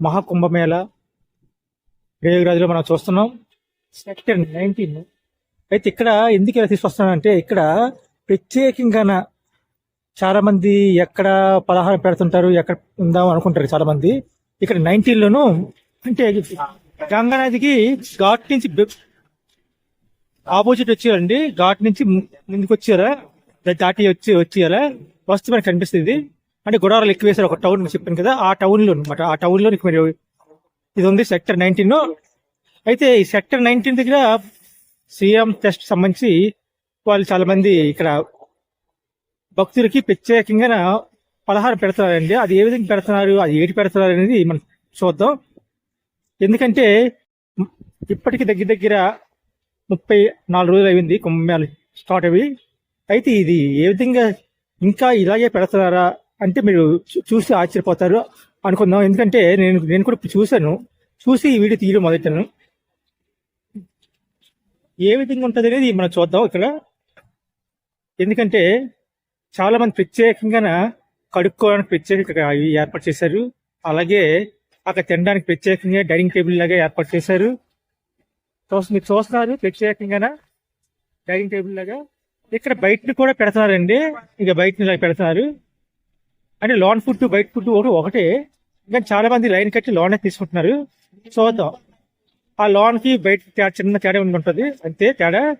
మహాకుంభమేళ ప్రయోగరాజులో మనం చూస్తున్నాం. Sector nineteen అయితే ఇక్కడ ఎందుకు ఇలా తీసుకొస్తున్నానంటే ఇక్కడ ప్రత్యేకంగా చాలా మంది ఎక్కడ పలహారం పెడుతుంటారు ఎక్కడ ఉందాం అనుకుంటారు చాలా మంది ఇక్కడ 19 లోను అంటే గంగా నదికి ఘాట్ నుంచి ఆపోజిట్ వచ్చేయారండి ఘాట్ నుంచి ముందుకు వచ్చారా దాటి వచ్చి వచ్చారా వస్తే మనకి కనిపిస్తుంది. అంటే గుడారాలు ఎక్కువ వేసారు ఒక టౌన్ చెప్పాను కదా ఆ టౌన్లో అనమాట ఆ టౌన్లో మరి మీరు ఇది ఉంది సెక్టర్ నైన్టీన్ అయితే ఈ సెక్టర్ నైన్టీన్ దగ్గర సీఎం టెస్ట్ సంబంధించి వాళ్ళు చాలా మంది ఇక్కడ భక్తులకి ప్రత్యేకంగా పలహారం పెడుతున్నారండి. అది ఏ విధంగా పెడుతున్నారు అది ఏటి పెడుతున్నారు అనేది మనం చూద్దాం. ఎందుకంటే ఇప్పటికి దగ్గర దగ్గర ముప్పై నాలుగు రోజులు అయింది కుంభమేళ స్టార్ట్ అవి అయితే ఇది ఏ విధంగా ఇంకా ఇలాగే పెడుతున్నారా అంటే మీరు చూ- చూసి ఆశ్చర్యపోతారు అనుకుందాం. ఎందుకంటే నేను నేను కూడా చూశాను. చూసి ఈ వీడియో తీయడం మొదలెట్టాను. ఏ విధంగా ఉంటుంది అనేది మనం చూద్దాం ఇక్కడ. ఎందుకంటే చాలామంది ప్రత్యేకంగా కడుక్కోవడానికి ప్రత్యేకంగా ఇవి ఏర్పాటు చేశారు. అలాగే అక్కడ తినడానికి ప్రత్యేకంగా డైనింగ్ టేబుల్ లాగా ఏర్పాటు చేశారు. మీరు చూస్తున్నారు ప్రత్యేకంగా డైనింగ్ టేబుల్ లాగా. ఇక్కడ బయటని కూడా పెడుతున్నారండి. ఇక బయటని ఇలా పెడుతున్నారు. అంటే లోన్ ఫుడ్ బయట ఫుడ్ ఒకటి ఒకటే. కానీ చాలా మంది లైన్ కట్టి లోనే తీసుకుంటున్నారు. చూద్దాం ఆ లోన్కి బయట చిన్న తేడా ఉంటుంది? అంతే తేడా.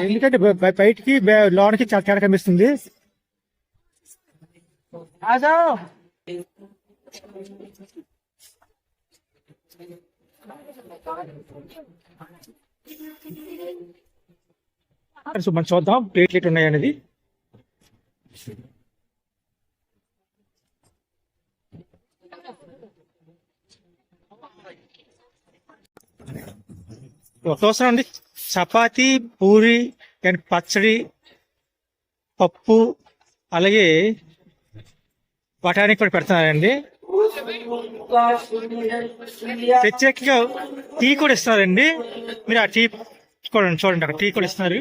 ఎందుకంటే- బయటికి బ- లోన్కి చాలా తేడా కనిపిస్తుంది. సో మనం చూద్దాం. ప్లేట్లెట్ ఎటు ఉన్నాయి అనేది. అండి. చపాతి పూరి అండ్ పచ్చడి పప్పు అలాగే బఠానీ కూడా పెడుతున్నారండి. ప్రత్యేకంగా టీ కూడా ఇస్తున్నారండి. మీరు ఆ టీ చూడండి చూడండి అక్కడ టీ కూడా ఇస్తున్నారు.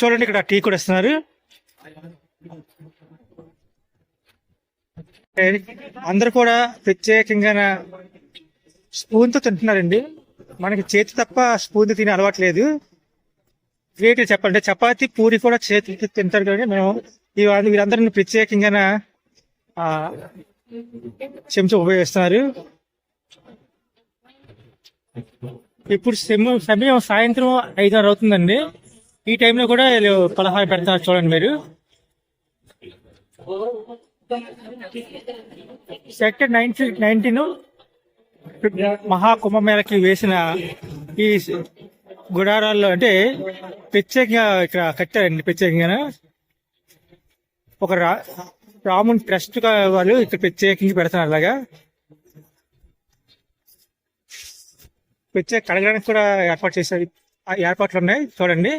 చూడండి ఇక్కడ టీ కూడా ఇస్తున్నారు. అందరు కూడా ప్రత్యేకంగా స్పూన్తో తింటున్నారండి. మనకి చేతి తప్ప స్పూన్తో తినే అలవాటు లేదు. గ్రేట్ చెప్పండి చపాతి పూరి కూడా చేతి తింటారు కానీ మేము ఈ వీరందరిని ప్రత్యేకంగా చెంచా ఉపయోగిస్తున్నారు. ఇప్పుడు సమయం సాయంత్రం ఐదారు అవుతుందండి. ఈ టైంలో కూడా వీళ్ళు పలహారం పెడతారు చూడండి మీరు. సెక్టర్ నైన్టీన్ నైన్టీన్ మహాకుంభమేళకి వేసిన ఈ గుడారాల్లో అంటే ప్రత్యేకంగా ఇక్కడ కట్టారండి ప్రత్యేకంగా. ఒక రా రాముని ట్రస్ట్ వాళ్ళు ఇక్కడ ప్రత్యేకంగా పెడతారు అలాగా. ప్రత్యేక కడగడానికి కూడా ఏర్పాటు చేశారు. ఏర్పాట్లు ఉన్నాయి. చూడండి.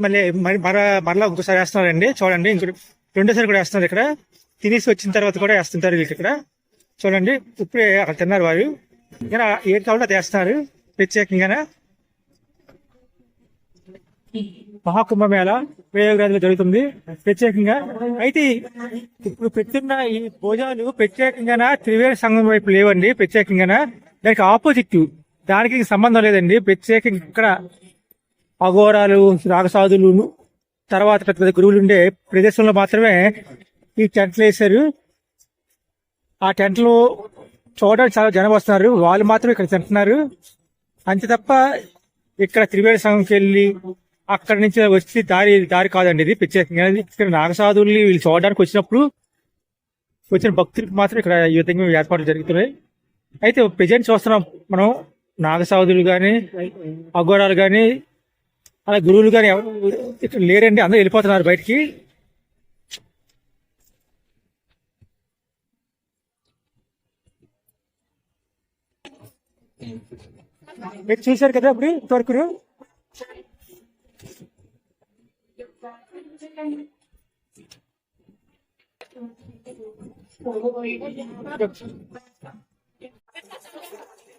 మళ్ళీ మరి మర మరలా ఇంకోసారి వేస్తున్నారండి. చూడండి. ఇంకో రెండోసారి కూడా వేస్తున్నారు ఇక్కడ. తినేసి వచ్చిన తర్వాత కూడా వేస్తుంటారు వీళ్ళు ఇక్కడ. చూడండి. ఇప్పుడే అక్కడ తిన్నారు వారు. ఇంకా ఏది కావాలో అది వేస్తున్నారు. ప్రత్యేకంగా మహాకుంభమేళ ప్రయోగరాజులో జరుగుతుంది. ప్రత్యేకంగా. అయితే ఇప్పుడు పెట్టిన ఈ భోజనాలు ప్రత్యేకంగా త్రివేణి సంఘం వైపు లేవండి. ప్రత్యేకంగా దానికి ఆపోజిట్ దానికి సంబంధం లేదండి. ప్రత్యేకంగా ఇక్కడ అఘోరాలు రాగసాధులు తర్వాత పెద్ద పెద్ద గురువులు ఉండే ప్రదేశంలో మాత్రమే ఈ టెంట్లు వేశారు. ఆ టెంట్లు చూడడానికి చాలా జనం వస్తున్నారు. వాళ్ళు మాత్రం ఇక్కడ తింటున్నారు. అంతే తప్ప ఇక్కడ త్రివేణి సంఘంకి వెళ్ళి అక్కడ నుంచి వచ్చి దారి దారి కాదండి ఇది. ప్రత్యేకంగా ఇక్కడ నాగసాధుల్ని వీళ్ళు చూడడానికి వచ్చినప్పుడు వచ్చిన భక్తులకు మాత్రం ఇక్కడ ఈ విధంగా ఏర్పాట్లు జరుగుతున్నాయి. అయితే ప్రజెంట్ చూస్తున్నాం. మనం నాగసాధులు కానీ అఘోరాలు కానీ అలా గురువులు కానీ ఎవరు ఇక్కడ లేరండి అందరూ వెళ్ళిపోతున్నారు బయటికి. మీరు చూశారు కదా ఇప్పుడు ఇంతవరకు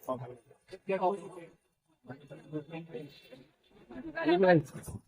Thank you.